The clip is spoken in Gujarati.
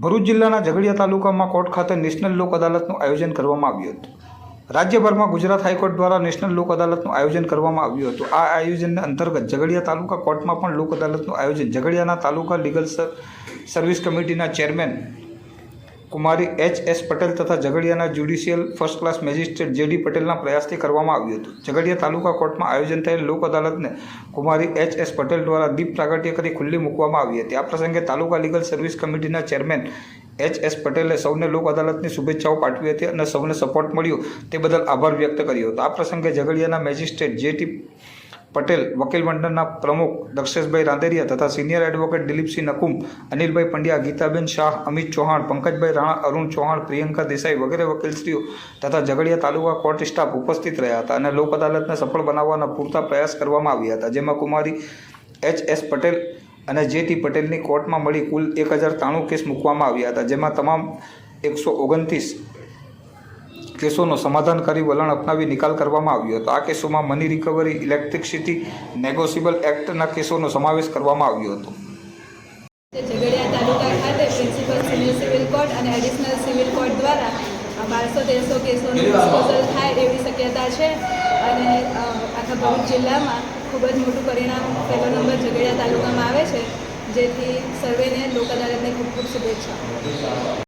ભરૂચ જિલ્લાના ઝઘડિયા તાલુકામાં કોર્ટ ખાતે નેશનલ લોક અદાલતનું આયોજન કરવામાં આવ્યું હતું. રાજ્યભરમાં ગુજરાત હાઈકોર્ટ દ્વારા નેશનલ લોક અદાલતનું આયોજન કરવામાં આવ્યું હતું. આ આયોજનને અંતર્ગત ઝઘડિયા તાલુકા કોર્ટમાં પણ લોક અદાલતનું આયોજન. ઝઘડિયાના તાલુકા લીગલ સર્વિસ કમિટીના ચેરમેન કુમારી એચ એસ પટેલ તથા ઝઘડિયાના judicial first class magistrate J D પટેલના પ્રયાસથી કરવામાં આવ્યું હતું. ઝઘડિયા તાલુકા કોર્ટમાં આયોજન થયેલ લોક અદાલતને કુમારી એચ એસ પટેલ દ્વારા દીપ પ્રાગટ્ય કરી ખુલ્લી મૂકવામાં આવી હતી. આ પ્રસંગે તાલુકા લીગલ સર્વિસ કમિટીના ચેરમેન એચ એસ પટેલે સૌને લોક અદાલતની શુભેચ્છાઓ પાઠવી હતી અને સૌને સપોર્ટ મળ્યો. તે બદલ આભાર વ્યક્ત કર્યો હતો. આ પ્રસંગે ઝઘડિયાના મેજિસ્ટ્રેટ જેટી પટેલ, વકીલ મંડળના પ્રમુખ દક્ષેશભાઈ રાંદેરિયા તથા સિનિયર એડવોકેટ દિલીપસિંહ નકુમ, અનિલભાઈ પંડ્યા, ગીતાબેન શાહ, અમિત ચૌહાણ, પંકજભાઈ રાણા, અરુણ ચૌહાણ, પ્રિયંકા દેસાઈ વગેરે વકીલશ્રીઓ તથા ઝઘડિયા તાલુકા કોર્ટ સ્ટાફ ઉપસ્થિત રહ્યા હતા અને લોક અદાલતને સફળ બનાવવાના પૂરતા પ્રયાસ કરવામાં આવ્યા હતા, જેમાં કુમારી એચ એસ પટેલ અને જે ટી પટેલની કોર્ટમાં મળી કુલ એક હજાર ત્રાણું કેસ મૂકવામાં આવ્યા હતા, જેમાં તમામ એકસો ઓગણત્રીસ કેસોનો સમાધાનકારી વલણ અપનાવી નિકાલ કરવામાં આવ્યો હતો. આ કેસોમાં મની રિકવરી ઇલેક્ટ્રિસિટી નેગોશિયેબલ એક્ટના કેસોનો સમાવેશ કરવામાં આવ્યો હતો. ઝઘડિયા તાલુકા ખાતે સિવિલ કોર્ટ અને એડિશનલ સિવિલ કોર્ટ દ્વારા બારસો તેરસો કેસોનું થાય એવી શક્યતા છે. અને આખા ભરૂચ જિલ્લામાં ખૂબ જ મોટું પરિણામ પહેલો નંબર તાલુકામાં આવે છે. જેથી સર્વેને લોક અદાલતને ખૂબ ખૂબ શુભેચ્છા